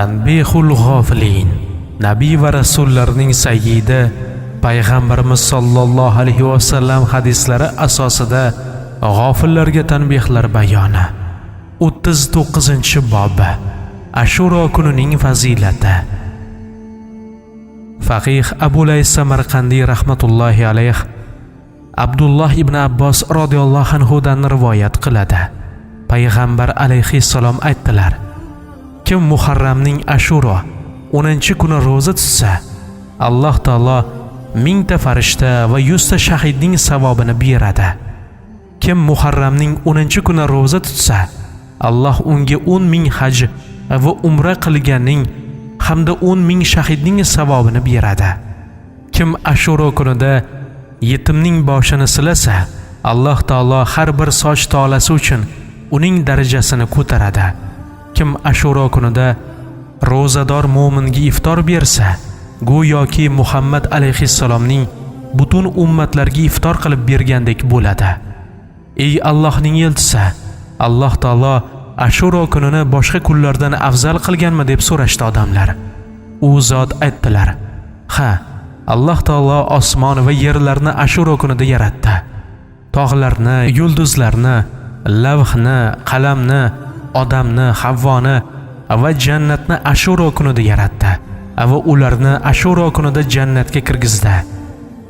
tanbehul g'ofilin nabiy va rasullarning sayyidi payg'ambarimiz sollallohu alayhi vasallam hadislari asosida g'ofillarga tanbehlar bayoni. O'ttiz to'qqizinchi bobi. Ashuro kunining fazilati. Faqih abu lays samarqandiy rahmatullohi alayh abdulloh ibn abbos roziyallohu anhudan rivoyat qiladi. Payg'ambar alayhissalom aytdilar kim muharramning ashuro o'ninchi kuni ro'za tutsa alloh taolo mingta farishta va yuzta shahidning savobini beradi. Kim muharramning o'ninchi kuni ro'za tutsa alloh unga o'n ming haj va umra qilganning hamda o'n ming shahidning savobini beradi. Kim ashuro kunida yetimning boshini silasa alloh taolo har bir soch tolasi uchun uning darajasini ko'taradi. Kim ashuro kunida ro'zador mo'minga iftor bersa go'yoki muhammad alayhissalomning butun ummatlarga iftor qilib bergandek bo'ladi. Ey allohning elchisi alloh taolo ashuro kunini boshqa kunlardan afzal qilganmi deb so'rashdi odamlar. U zot aytdilar ha alloh taolo osmon va yerlarni ashuro kunida yaratdi. Tog'larni yulduzlarni lavhni qalamni odamni havvoni va jannatni ashuro kunida yaratdi va ularni ashuro kunida jannatga kirgizdi.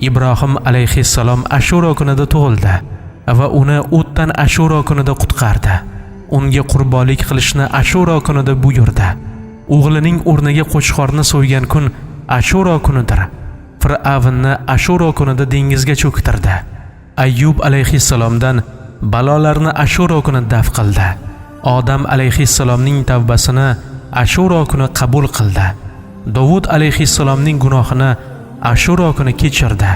Ibrohim alayhissalom ashuro kunida tug'ildi va uni o'tdan ashuro kunida qutqardi. Unga qurbonlik qilishni ashuro kunida buyurdi. O'g'lining o'rniga qo'chqorni so'ygan kun ashuro kunidir. Fir'avnni ashuro kunida dengizga cho'ktirdi. Ayyub alayhissalomdan balolarni ashuro kuni daf qildi. Odam alayhissalomning tavbasini ashuro kuni qabul qildi. Dovud alayhissalomning gunohini ashuro kuni kechirdi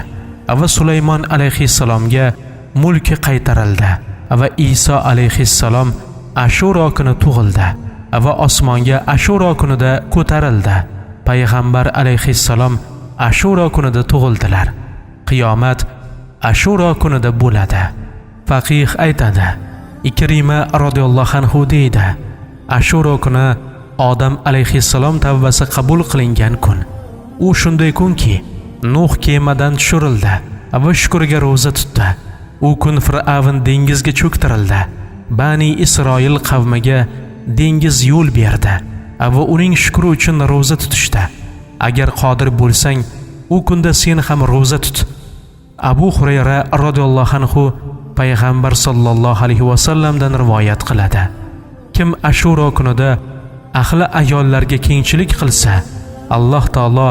va sulaymon alayhissalomga mulki qaytarildi va iso alayhissalom ashuro kuni tug'ildi va osmonga ashuro kunida ko'tarildi. Payg'ambar alayhissalom ashuro kunida tug'ildilar. Qiyomat ashuro kunida bo'ladi. Faqih aytadi ikrima roziyallohu anhu deydi ashuro kuni odam alayhissalom tavbasi qabul qilingan kun. U shunday kunki nuh kemadan tushirildi va shukurga ro'za tutdi. U kun fir'avn dengizga cho'ktirildi. Bani isroil qavmiga dengiz yo'l berdi va uning shukri uchun ro'za tutishdi. Agar qodir bo'lsang u kunda sen ham ro'za tut. Abu hurayra roziyallohu anhu payg'ambar sollallohu alayhi vasallamdan rivoyat qiladi. Kim ashuro kunida ahli ayollarga kengchilik qilsa alloh taolo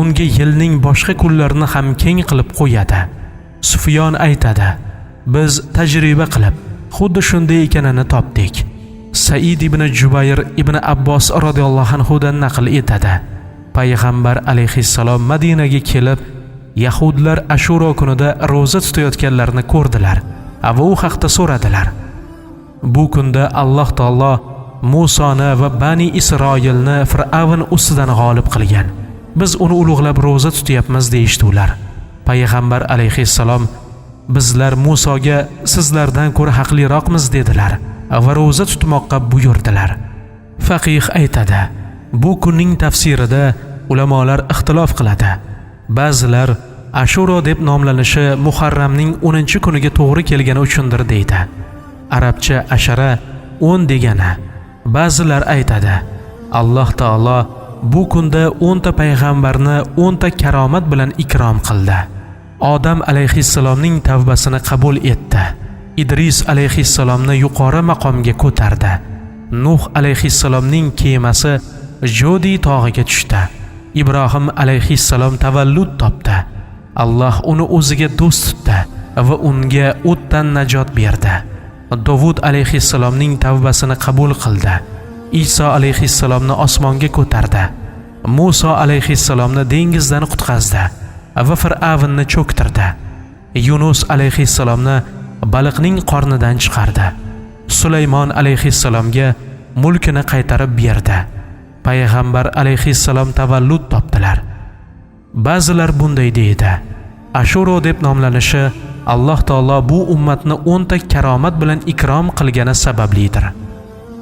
unga yilning boshqa kunlarini ham keng qilib qo'yadi. Sufyon aytadi biz tajriba qilib xuddi shunday ekanini topdik. Said ibn jubayr ibn abbos roziyallohu anhudan naql etadi. Payg'ambar alayhissalom madinaga kelib yahudlar ashuro kunida ro'za tutayotganlarni ko'rdilar. Va u haqda so'radilar bu kunda alloh taolo musoni va bani isroilni fir'avn ustidan g'olib qilgan. Biz uni ulug'lab ro'za tutyapmiz deyishdi ular. Payg'ambar alayhissalom bizlar musoga sizlardan ko'ra haqliroqmiz dedilar va ro'za tutmoqqa buyurdilar. Faqih aytadi bu kunning tafsirida ulamolar ixtilof qiladi. Ba'zilar ashuro deb nomlanishi muharramning 10 kuniga to'g'ri kelgani uchundir deydi. Arabcha ashara 10 degani ba'zilar aytadi alloh taolo bu kunda 10 ta payg'ambarni 10 ta karomat bilan ikrom qildi. Odam alayhissalomning tavbasini qabul etdi. Idris alayhissalomni yuqori maqomga ko'tardi. Nuh alayhissalomning kemasi jodi tog'iga tushdi. Ibrohim alayhissalom tavallud topdi. Alloh uni o'ziga do'st tutdi va unga o'tdan najot berdi. Dovud alayhissalomning tavbasini qabul qildi. Iso alayhissalomni osmonga ko'tardi. Muso alayhissalomni dengizdan qutqazdi va fir'avnni cho'ktirdi. Yunus alayhissalomni baliqning qornidan chiqardi. Sulaymon alayhissalomga mulkini qaytarib berdi. Payg'ambar alayhissalom tavallud topdilar. Ba'zilar bunday deydi. Ashuro deb nomlanishi alloh taolo bu ummatni o'nta karomat bilan ikrom qilgani sabablidir.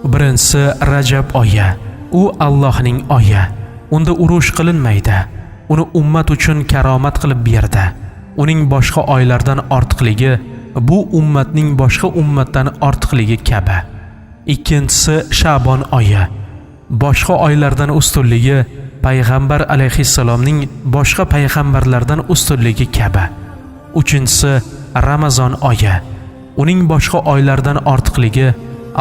Birinchisi rajab oyi. U Allohning oyi. Unda urush qilinmaydi. Uni ummat uchun karomat qilib berdi. Uning boshqa oylardan ortiqligi bu ummatning boshqa ummatdan ortiqligi kabi. Ikkinchisi shabon oyi. Boshqa oylardan ustunligi payg'ambar alayhissalomning boshqa payg'ambarlardan ustunligi kabi. Uchinchisi ramazon oyi. Uning boshqa oylardan ortiqligi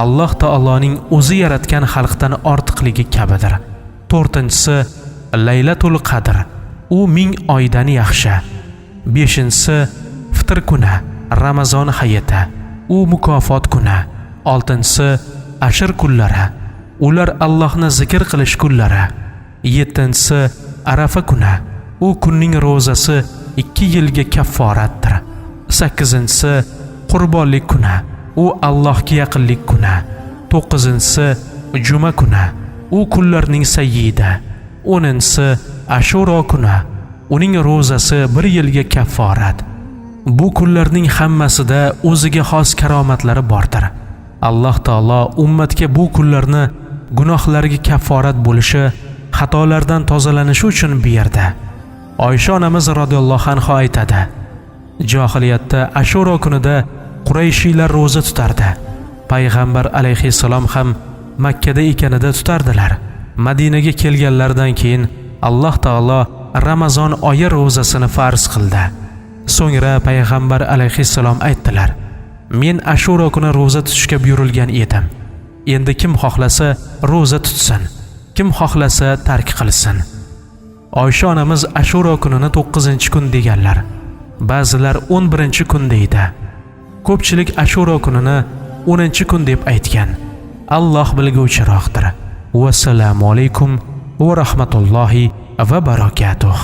alloh taoloning o'zi yaratgan xalqdan ortiqligi kabidir. To'rtinchisi laylatul qadr. U ming oydan yaxshi. Beshinchisi fitr kuni ramazon hayiti. U mukofot kuni. Oltinchisi ashr kunlari. Ular allohni zikr qilish kunlari. Yettinchisi arafa kuni. U kunning ro'zasi ikki yilga kafforatdir. Sakkizinchisi qurbonlik kuni. U allohga yaqinlik kuni. To'qqizinchisi juma kuni. U kunlarning sayyidi. O'ninchisi ashuro kuni. Uning ro'zasi bir yilga kafforat. Bu kunlarning hammasida o'ziga xos karomatlari bordir. Alloh taolo ummatga bu kunlarni gunohlariga kafforat bo'lishi xatolardan tozalanishi uchun berdi oysha onamiz roziyallohu anhu aytadi johiliyatda ashuro kunida qurayshiylar ro'za tutardi. Payg'ambar alayhissalom ham makkada ekanida tutardilar. Madinaga kelganlaridan keyin alloh taolo ramazon oyi ro'zasini farz qildi. So'ngra payg'ambar alayhissalom aytdilar men ashuro kuni ro'za tutishga buyurilgan edim. Endi kim xohlasa ro'za tutsin. Kim xohlasa tark qilsin. Oysha onamiz ashuro kunini to'qqizinchi kun deganlar. Ba'zilar o'n birinchi kun deydi. Ko'pchilik ashuro kunini o'ninchi kun deb aytgan. Alloh bilguvchiroqdir. Vassalomu alaykum va rahmatullohi va barakatuh.